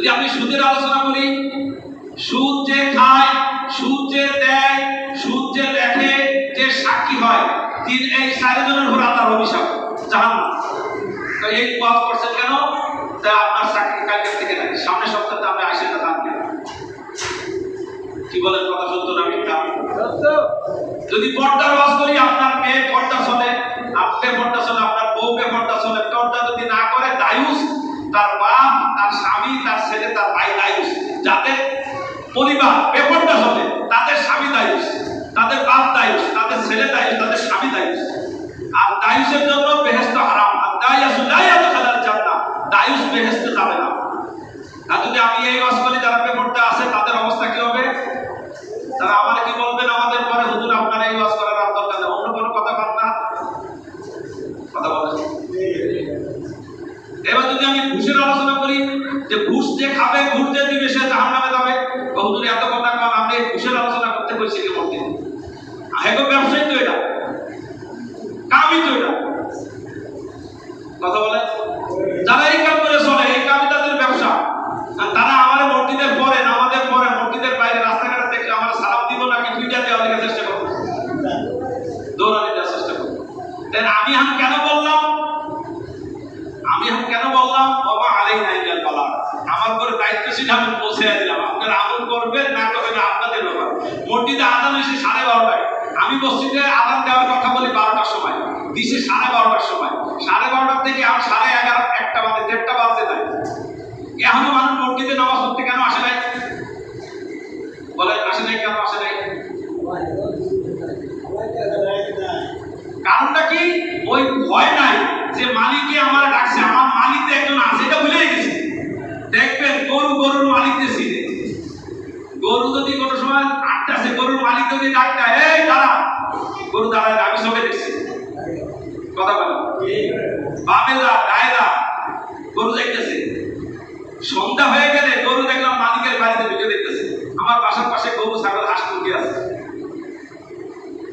যদি আমি সুদের আলোচনা করি, সুদ যে খায়, সুদ যে দেয়, সুদ যে লেখে যে সাক্ষী হয়, তিন এই চারজনের উপর আল্লাহর অভিশাপ জাহান এই ওয়াজ করছেন কেন? তা আপনার চাকরি কালকের থেকে নাই। সামনে সপ্তাহে আমরা আসেন না থাকবেন কি বলেন কথা না মিথ্যা? যদি পর্দার ওয়াজ করি, আপনার মেয়ে পর্দা চলে আপনি পর্দা চলে, আপনার বউকে পর্দা চলে ঘুষের আলোচনা করি যে ঘুষ যে খাবে, ঘুষ যে দিবে, সে জাহান নামে যাবে। বা হুজুর, এত কথা কম আপনি ঘুষের আলোচনা করতে কইছি কি মধ্যে হেগো ব্যবসায়ী তো এটা। কামই তো এটা। কথা বলে? যারা এই কাম করে চলে, এই কামই তাদের ব্যবসা। আর তারা আমার মসজিদের পরে আমাদের পরে, মসজিদের বাইরে, রাস্তাঘাটে দেখলে আমার সালাম দিব নাকি দুইটা দেওয়ার চেষ্টা করব? দৌড়ানি দেওয়ার চেষ্টা করব। আমি এখন কেন বললাম আমি এখন কেন বললাম বাবা আলাই নাই গেল বলা আমার পৌঁছে দিলাম। আপনারা করবেন, না করবেন আপনাদের ব্যাপার। মসজিদে আদান হয়েছে সাড়ে বারোটায়। আমি মসজিদে আদান দেওয়ার কথা বলি বারোটার সময়। সাড়ে বারোটার সময়। সাড়ে বারোটার থেকে আর সাড়ে এগারো, একটা বাজে, দেড়টা বাজতে যায় এখনও মানুষ মসজিদে নামাজ পড়তে কেন আসে নাই? বলে আসে নাই কেন, আসে নাই? কারণটা কি? ওই ভয় নাই যে মালিকে আমার ডাকছে, আমার মালিক একজন আছে, এটা ভুলে গেছে দেখবেন গরু গরুর মালিক দেশি গরু যদি কোনো সময় আটটাছে যদি ডাকটা এই দাঁড়া। গরু দাঁড়ায় না, আমি সবে দেখছি। কথা বলো। বামে দা ডায় দা গরু যাইতেছে সন্ধ্যা হয়ে গেলে গরু দেখলাম মালিকের বাড়িতে ঢুকে দেখতেছে। আমার বাসার পাশে গরু ছাগল হাঁস মুরগি আছে।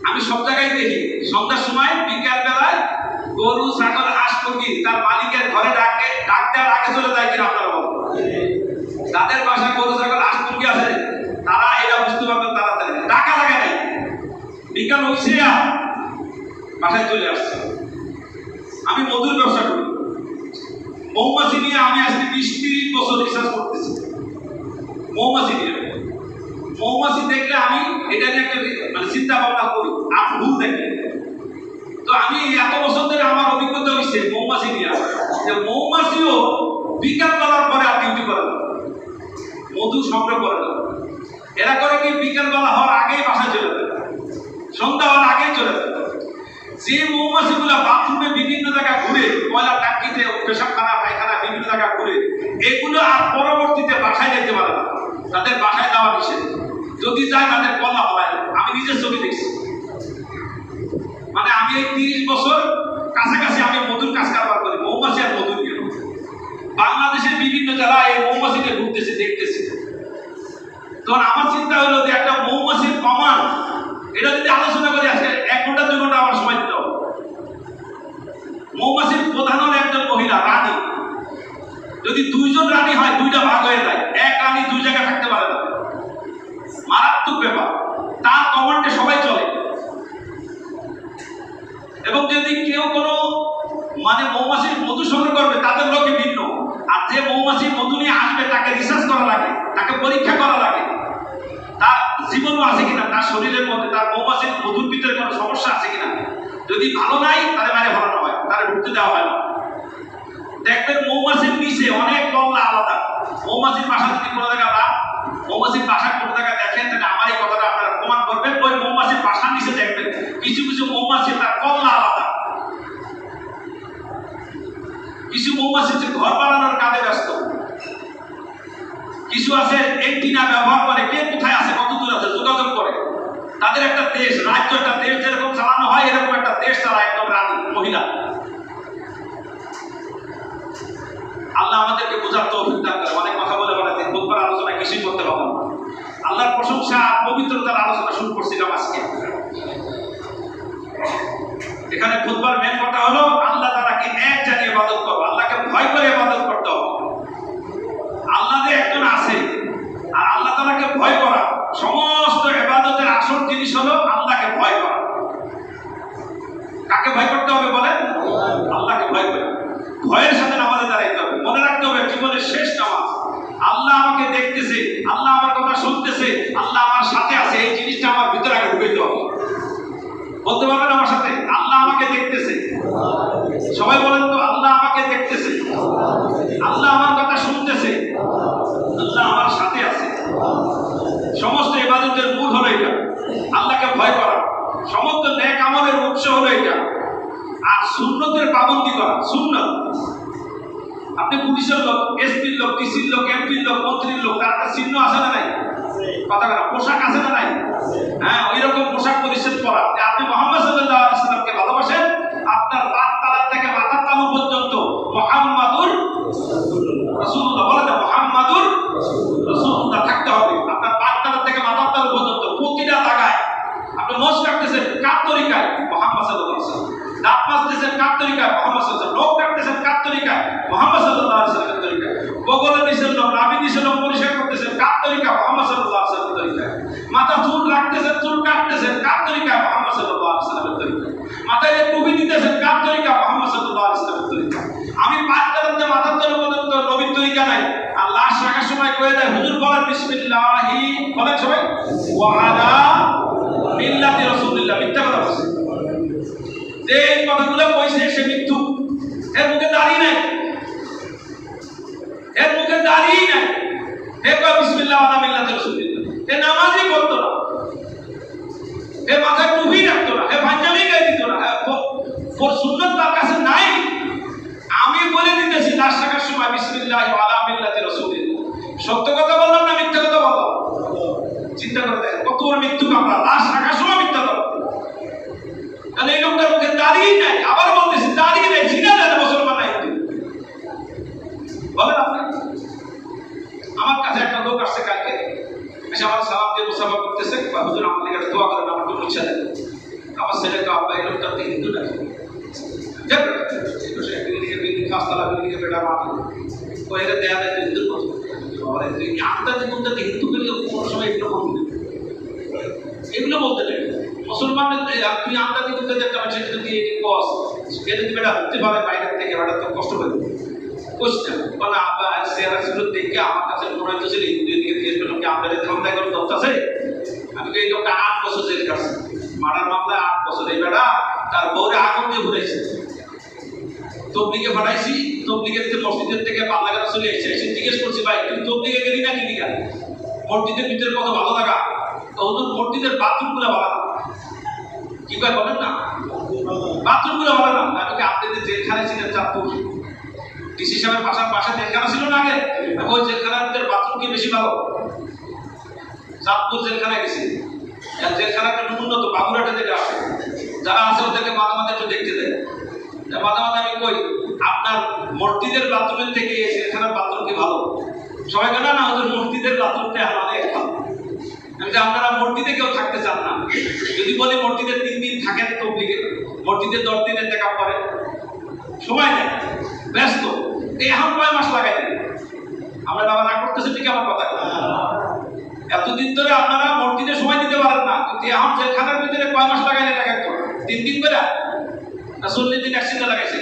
আমি সব জায়গায় দেখি সন্ধ্যার সময় বিকাল বেলায় গরু ছাগল হাঁস মুরগি তার মালিকের ঘরে ডাকে ডাক দেওয়ার আগে চলে যায় কিনা আপনারা বলুন। তাদের বাসায় গরু ছাগল হাঁস মুরগি আছে। হইছে আর বাসায় চলে আসছে। আমি মধুর ব্যবসা করি। মৌমাছি নিয়ে আমি আজকে বিশ তিরিশ বছর রিসার্চ করতেছি। মৌমাছি নিয়ে। মৌমাছি দেখলে আমি এটা নিয়ে একটা মানে চিন্তা ভাবনা করি আর ভুল দেখে তো আমি এত বছর ধরে আমার অভিজ্ঞতা হয়েছে মৌমাছি নিয়ে। যে মৌমাছিও বিকাল বেলার পরে আর ডিউটি করে না। মধু সংগ্রহ করে না। এরা করে কি বিকাল বেলা হওয়ার আগেই বাসায় চলে সন্ধ্যা হওয়ার আগেই চলে যায়। যে মৌমাছিগুলো বাথরুমে বিভিন্ন জায়গায় ঘুরে ময়লা টাঙ্কিতে পেশাবখানা, পায়খানা, বিভিন্ন জায়গায় ঘুরে, এগুলো আর পরবর্তীতে বাসায় যেতে পারে না। তাদের বাসায় যাওয়া নিষেধ। যদি যায় তাদের কলা হয় আমি নিজের ছবি দেখছি। মানে আমি এই তিরিশ বছর কাছাকাছি আমি মধুর কাজ কারবার করি। মৌমাছি আর মধুর নিয়ে বাংলাদেশের বিভিন্ন জেলায় এই মৌমাছিকে ঘুরতেছে, দেখতেছে। তখন আমার চিন্তা হলো যে একটা এটা যদি আলোচনা করি আজকে এক ঘণ্টা, দুই ঘণ্টা আমার সময় দিতে। হবে মৌমাছির প্রধান হলো একজন মহিলা, রানী। যদি দুইজন রানী হয়, দুইটা ভাগ হয়ে যায়। এক রানী দুই জায়গায় থাকতে পারে না। মারাত্মক ব্যাপার। তার কমান্ডে সবাই চলে। এবং যদি কেউ কোনো মানে মৌমাছির মধু সংগ্রহ করবে, তাদের লোকে ভিন্ন। আর যে মৌমাছি মধু নিয়ে আসবে, তাকে রিসার্চ জীবনও আছে কিনা, তার শরীরের মধ্যে, তার মৌমাছির মধুর ভিতরে কোনো সমস্যা আছে কিনা? যদি ভালো নাই, তাহলে বাইরে ভালো হয়, তাহলে ঢুকতে দেওয়া হয় না। দেখবেন মৌমাছির নিচে অনেক কমলা আলাদা। মৌমাছির বাসা যদি কোনো জায়গা না মৌমাছির বাসা কোনো জায়গা দেখেন, তাহলে আমার এই কথাটা আপনারা প্রমাণ করবেন। ওই মৌমাছির বাসার নিচে দেখবেন, কিছু কিছু মৌমাছি তার কমলা আলাদা। কিছু মৌমাছি হচ্ছে ঘর বানানোর কাজে ব্যস্ত। কিছু আছে, এন্টিনা ব্যবহার করে, কে কোথায় আছে? যোগাযোগ করে। তাদের একটা দেশ, রাজ্য একটা দেশ, যেরকম চালানো হয়, এরকম একটা দেশ তারা একদম রানী, মহিলা। আল্লাহ আমাদেরকে বোঝার তৌফিক দান করে। অনেক কথা বলে বলে বুধবার আলোচনা কিছুই করতে পারব না আল্লাহর প্রশংসা আর পবিত্রতার আলোচনা শুরু করছিলাম আজকে। এখানে বুধবার মেন কথা হলো, আল্লাহ তারাকে এক জানিয়ে ইবাদত করো। আল্লাহকে ভয় করে ইবাদত করতে হবে। দেখতেছে, আল্লাহ আমার কথা শুনতেছে, আল্লাহ আমার সাথে আছে, এই জিনিসটা আমার ভিতরে আগে ঢুকাইতে হবে। বলতে পারবেন আমার সাথে? আল্লাহ আমাকে দেখতেছে। সবাই বলেন তো, আল্লাহ আমাকে দেখতেছে। আল্লাহ আমার কথা শুনতেছে। আল্লাহ আমার সাথে আছে। সমস্ত ইবাদতের মূল হলো এটা। আল্লাহকে ভয় করা। সমস্ত ন্যাক আমলের উৎস হলো এটা। আর সুন্নতের পাবন্দি করা। সুন্নত। আপনি পুলিশের লোক, এসপি লোক ডিসির লোক, এমপির লোক, মন্ত্রীর লোক, তার একটা চিহ্ন আছে না নাই? কথা পোশাক আছে না নাই? হ্যাঁ ওই রকম পোশাক পরিচ্ছেদ করা। আপনি মোহাম্মদ সাল্লাল্লাহু লোক পরিষ্কার করতেছেন। কার তরিকা? মোহাম্মদ সাল্লাল্লাহু আলাইহি সাল্লামের তরিকায় মাথা চুল রাখতেছেন, চুল কাটতেছেন, কার তরিকায় মোহাম্মদ সাল্লাল্লাহু আলাইহি সাল্লামের তরিকায় মাথায় টুপি দিতেছেন, কার তরিকা? মোহাম্মদ সাল্লাল্লাহু আলাইহি সাল্লামের তরিকা। আমি পাঁচ কালাতে মাথার তলে পর্যন্ত নবীর তরিকা নাই। আর লাশ রাখার সময় কয়ে দেয়, হুজুর বলেন, বিসমিল্লাহি। বলেন সবাই ওয়া মিল্লাতি রাসূলিল্লাহ। মিথ্যা কথা বলছে। যে এই কথাগুলো কইছে, সে মৃত্যু এর মুখে দাঁড়িয়ে নাই। এর মুখে দাঁড়িয়ে নাই। কয় বিসমিল্লাহ আলা মিল্লাতি রাসূলিল্লাহ এ নামাজই করতো না। এ মাথায় টুপি রাখতো না এ পাঞ্জাবি গায়ে দিত না। এ ওর সুন্নত তার কাছে নাই। আমি বলে দিতেছি লাশ রাখার সময় বিসমিল্লাহ আলা মিল্লাতি রাসূলিল্লাহ সত্য কথা বললাম না মিথ্যা কথা বললাম? চিন্তা করে দেখেন কত বড় মৃত্যু আমরা লাশ রাখার সময় মিথ্যা কথা কারণ এই লোকটার মুখে দাঁড়িয়ে নাই আবার বলতেছি দাঁড়িয়ে নাই চিনা যায় না মুসলমান নাই বলেন আপনি আমার কাছে একটা লোক আসছে কালকে এসে আমার সালাম দিয়ে মুসাফা করতেছে বা হুজুর আমার লেগে একটা দোয়া করেন আমার একটু মুছে দেন আমার ছেলে তো আব্বা এই লোকটা তো হিন্দু নাকি যাবে সে বিল্ডিং এর বিল্ডিং পাঁচতলা বিল্ডিং এর বেটা মাটি ও এটা দেয়া দেয় হিন্দুর মতো আর এই আন্দাজে বলতে হিন্দু করলে কোনো সময় এগুলো বলতে এগুলো বলতে এই আর তুই আন্দাজি করতে যে একটা মানুষের যদি কস সে যদি বেটা হতে পারে বাইরের থেকে বেটা তো কষ্ট কোশ্চেন বলে, আব্বা সেরা ছিল দেখে আমার কাছে মনে দিকে কি করে আছে? আমি এই লোকটা আট বছর জেল কাটছে মারার মামলায় আট বছর এই বেটা, তার বউরে আগুন দিয়ে ঘুরেছে তবলিগে পাঠাইছি তবলিগের থেকে মসজিদের থেকে চলে এসেছে। এসে জিজ্ঞেস করছি, ভাই তুই তবলিগে গেলি না কিনি মসজিদের ভিতরে কত ভালো লাগা। তো হুজুর মসজিদের বাথরুমগুলো ভালো না। কি কয় বলেন না? বাথরুমগুলো না। আমি কি আপনাদের জেলখানে ছিলেন চাঁদপুর? ডিসি সাহেবের বাসার পাশে জেলখানা ছিল না আগে? ওই জেলখানার বাথরুম কি বেশি ভালো? চাঁদপুর জেলখানায় গেছি। জেলখানাটা একটু উন্নত বাবুরাটে যেটা আছে। যারা আছে ওদেরকে মাঝে মাঝে একটু দেখতে দেয়। মাঝে মাঝে আমি কই, আপনার মসজিদের বাথরুমের থেকে এই জেলখানার বাথরুম কি ভালো? সবাই কেন না ওদের মসজিদের বাথরুমটা অনেক ভালো? যে আপনারা মসজিদে কেউ থাকতে চান না। যদি বলি মসজিদে তিন দিন থাকেন তবলিগে মসজিদে দশ দিনের দেখা পরে সময় নেই, ব্যস্ত। এই এখন কয় মাস লাগাই দেন আমরা বাবা রাগ করতেছে, ঠিক আমার কথা এতদিন ধরে আপনারা মসজিদে সময় দিতে পারেন না, কিন্তু এখন জেলখানার ভিতরে কয় মাস লাগাই তো তিন দিন করে? না, চল্লিশ দিন একসঙ্গে লাগাইছে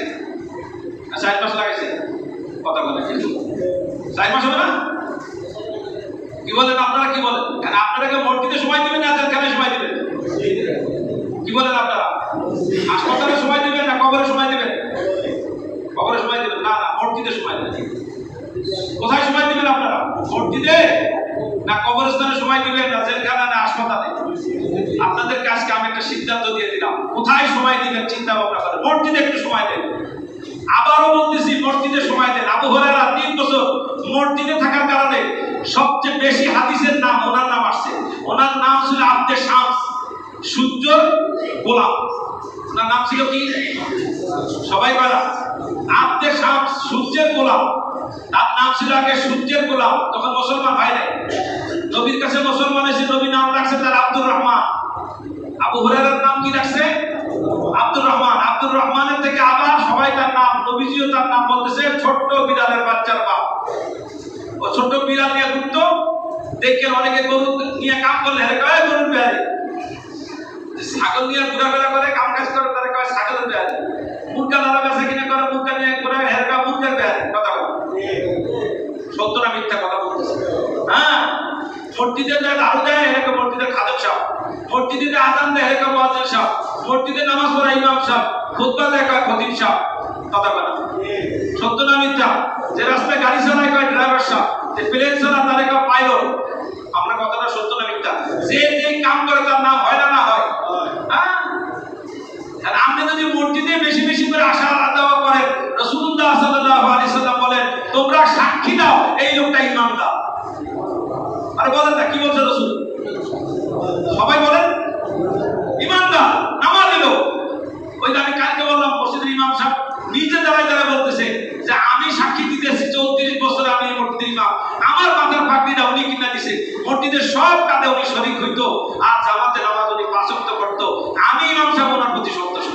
না, চার মাস লাগাইছে কথা বলে চার মাস হবে না? কি বলেন, আপনারা কি বলেন? কারণ আপনারা মসজিদে সময় দিবেন না জেলখানায় সময় দিবেন? কি বলেন আপনারা? হাসপাতালে সময় দিবেন না, কবরে সময় দিবেন? কবরে সময় দিবেন? না না মসজিদে সময় দিবেন। কোথায় সময় দিবেন আপনারা? মসজিদে না, কবরস্থানে সময় দিবেন না, জেলখানা না হাসপাতালে? আপনাদের কাজকে আমি একটা সিদ্ধান্ত দিয়ে দিলাম। কোথায় সময় দিবেন, চিন্তা ভাবনা করেন মসজিদে একটু সময় দেন। আবারও বলতেছি, মসজিদে সময় দেন। আবু হরারা তিন বছর মসজিদে থাকার কারণে সবচেয়ে বেশি হাদিসের নাম ওনার নাম আসছে। ওনার নাম ছিল আব্দে শামস। সূর্যর গোলাম। ওনার নাম ছিল কি? সবাই বলা আব্দে শামস সূর্যের গোলাম। তার নাম ছিল আগে সূর্যের গোলাম, তখন মুসলমান হয় নাই। নবীর কাছে মুসলমান এসে নবী নাম রাখছে তার আব্দুর রহমান। আবু হুরায়রার নাম কি রাখছে আব্দুর রহমান আব্দুর রহমানের থেকে আবার সবাই তার নাম তার নাম বলতেছে ছোট্ট বিড়ালের বাচ্চার বাপ। ও ছোট্ট বিড়াল নিয়ে ঘুরতো, দেখে অনেকে গরু নিয়ে কাম করলে হেরে কয় গরুর বেহারি ছাগল নিয়ে ঘোরাফেরা করে, কাম কাজ করে, তারা কয়, ছাগলের বেহারি মুরগা দাদা বেচা কিনে করে, মুরগা নিয়ে ঘোরা হেরে কয়, মুরগের বেহারি কথা বলে। সত্য না মিথ্যা কথা বলতেছে। হ্যাঁ মসজিদে যায় দারু দেয় এরকম মসজিদের খাদক সাহ মসজিদে আজান দেয় এরকম আজান সাহ মসজিদে নামাজ পড়া, ইমাম সাহ খুতবা দেয় খতিব সাহ সত্য না মিথ্যা। যে রাস্তায় গাড়ি চালায় কয় ড্রাইভার সাহ যে প্লেন চালা তার কয় পাইলট আমরা কথাটা সত্য না মিথ্যা? যে যে কাম করে তার নাম হয় না না হয়। হ্যাঁ? আপনি যদি মসজিদে বেশি বেশি করে আসা দেওয়া করেন, রাসূলুল্লাহ সাল্লাল্লাহু আলাইহি সাল্লাম বলেন, তোমরা সাক্ষী দাও, এই লোকটা ইমানদার। আরে বলেন না, কি বলছে রাসূল? সবাই বলেন, ইমানদার, নামাজ এলো ওই যে দাঁড়ায় দাঁড়ায় বলতেছে যে আমি সাক্ষী দিতেছি চৌত্রিশ বছর আমি এই মসজিদের ইমাম। আমার মাথার পাগড়িটা উনি কিনা দিছে। মসজিদের সব কাজে উনি শরিক হইতো, আর জামাতে নামাজ উনি পাঁচক্ত করতো আমি ইমাম সাহেব, ওনার প্রতি সন্তুষ্ট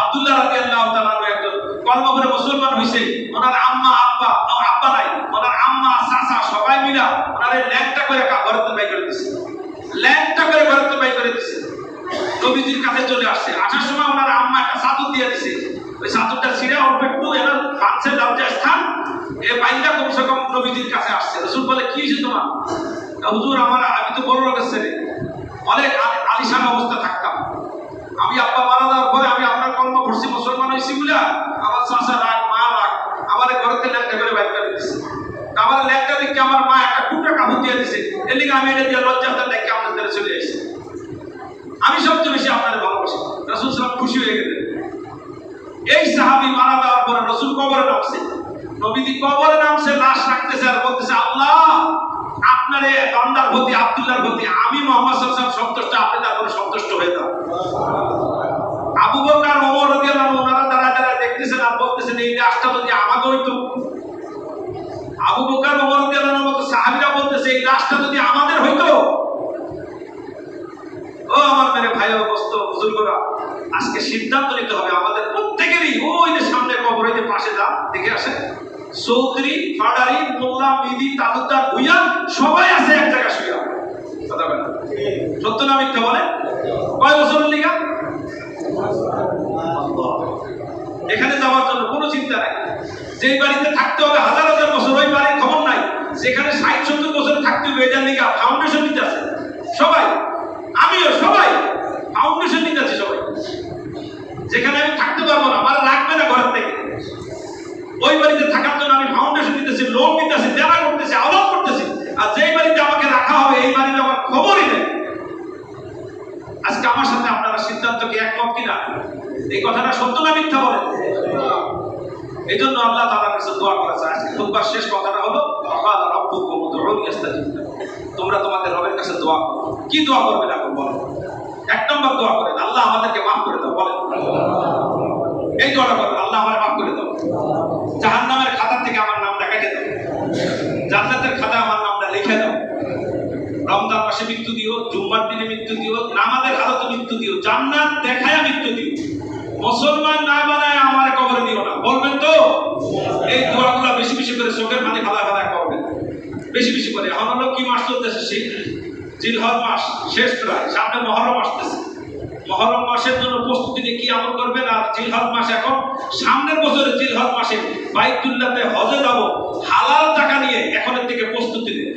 আব্দুল্লাহ রাদিয়াল্লাহু তাআলা একজন কলমা করে মুসলমান হইছে। ওনার আম্মা, আব্বা আব্বা নাই, ওনার আম্মা, চাচা সবাই মিলা ওনারে ল্যাংটা করে ঘরেতে বাই করে দিছে। ল্যাংটা করে ঘরেতে বাই করে দিছে। নবীজির কাছে চলে আসছে। আসার সময় ওনার আম্মা একটা চাদর দিয়ে দিছে। ওই চাদরটা ছিঁড়ে অল্প একটু এনার পাঁচে লজ্জা স্থান, এ বাইন্দা কমসে কম নবীজির কাছে আসছে। রসুল বলে, কি হয়েছে তোমার? হুজুর আমার, আমি তো বড় লোকের ছেলে। অনেক আলি- আলিশান অবস্থা থাকতাম। আমি আব্বা মারা যাওয়ার পরে আমি আপনার কর্ম করছি, মুসলমান হয়েছি বলে আমার চাষা রাগ, মা রাগ, আমার ঘরেতে ল্যাংটা করে বাইর করে দিচ্ছে আমার ল্যাংটা দেখে আমার মা একটা টুকরা কাপড় দিয়ে দিছে। এর লিগে আমি এটা দিয়ে লজ্জাটা দেখে আপনার দ্বারা চলে এসেছি আমি সবচেয়ে বেশি আপনাদের ভালোবাসি। রসুল সালাম খুশি হয়ে গেলেন। এই সাহাবি মারা যাওয়ার পরে রসুল কবরে নামছে নবীজি কবরে নামছে লাশ রাখতেছে আর বলতেছে, আল্লাহ, আপনার এই বান্দার প্রতি আব্দুল্লাহর প্রতি আমি মোহাম্মদ ওয়াসাল্লাম সন্তুষ্ট, আপনি তার সন্তুষ্ট হয়ে যান। আবু বকর, ওমর রাদিয়াল্লাহু ওনারা দাঁড়া দাঁড়া দেখতেছেন আর বলতেছেন, এই লাশটা যদি আমাকে হইতো। আবু বকর, ওমর রাদিয়াল্লাহু মতো সাহাবীরা বলতেছে, এই লাশটা যদি আমাদের হইতো ও আমার মেরে ভাই, ও বস্ত বুজুর্গরা, আজকে সিদ্ধান্ত নিতে হবে আমাদের প্রত্যেকেরই। ওই যে সামনে কবর যে পাশে যা, দেখে আসে চৌধুরী ফাডারি মোল্লা, মিদি, তালুকদার ভুইয়া সবাই আছে এক জায়গায় শুয়ে কথা বলে সত্য না মিথ্যা বলে কয় বছরের লিগা? এখানে যাওয়ার জন্য কোনো চিন্তা নাই। যে বাড়িতে থাকতে হবে হাজার হাজার বছর, ওই বাড়ির খবর নাই। যেখানে ষাট, সত্তর বছর থাকতে হবে এটার লিগা ফাউন্ডেশন নিতে আছে। সবাই আমিও সবাই ফাউন্ডেশন নিতে আছে সবাই। যেখানে আমি থাকতে পারব না, আমার লাগবে না ঘরের থেকে। ওই বাড়িতে থাকার জন্য আমি ফাউন্ডেশন নিতেছি লোন নিতেছি দেনা করতেছি আলাপ করতেছি। আর যেই বাড়িতে আমাকে রাখা হবে, এই বাড়িতে আমার খবরই নেই। আজকে আমার সাথে আপনারা সিদ্ধান্ত কি একমত কিনা? এই কথাটা সত্য না মিথ্যা বলেন? এই জন্য আল্লাহ তাআলার কাছে দোয়া করেছে আজকে খুতবার শেষ কথাটা হলো রাব্বুকুম উদউনি ইস্তাজিব। তোমরা তোমাদের রবের কাছে দোয়া করো। কি দোয়া করবেন এখন বলো। এক নম্বর দোয়া করেন আল্লাহ আমাদেরকে মাফ করে দাও, বলেন। এই দোয়াটা করেন আল্লাহ আমারে মাফ করে দাও। জাহান্নামের খাতা থেকে আমার নামটা কেটে দাও। জান্নাতের খাতা আমার নামটা লিখে দাও। রমজান মাসে মৃত্যু দিও, জুম্মার দিনে মৃত্যু দিও, নামাজের হালতে মৃত্যু দিও, জান্নাত দেখায় মৃত্যু দিও। মুসলমান না বানায় আমার কবরে দিও না। বলবেন তো? এই দোয়াগুলো বেশি বেশি করে চোখের পানি ফালা ফালা করে, এখন হলো কি মাস চলতেছে, সেই জিলহজ মাস, শেষ প্রায়, সামনে মহরম আসতেছে। মহরম মাসের জন্য প্রস্তুতি নিয়ে কি আমল করবেন? আর জিলহজ মাস এখন, সামনের বছরে জিলহজ মাসে বাইতুল্লাহতে হজে যাব, হালাল টাকা নিয়ে এখনের থেকে প্রস্তুতি নিন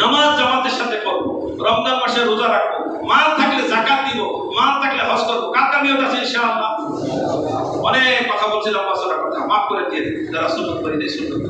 নামাজ জামাতের সাথে করব, রমজান মাসে রোজা রাখব, মাল থাকলে জাকাত দিব, মাল থাকলে হজ করব। কার নিয়ত আছে ইনশাআল্লাহ? অনেক কথা বলছিলাম বছরের কথা, মাফ করে দিয়ে যারা সুন্নত করে দিয়ে সুন্নত।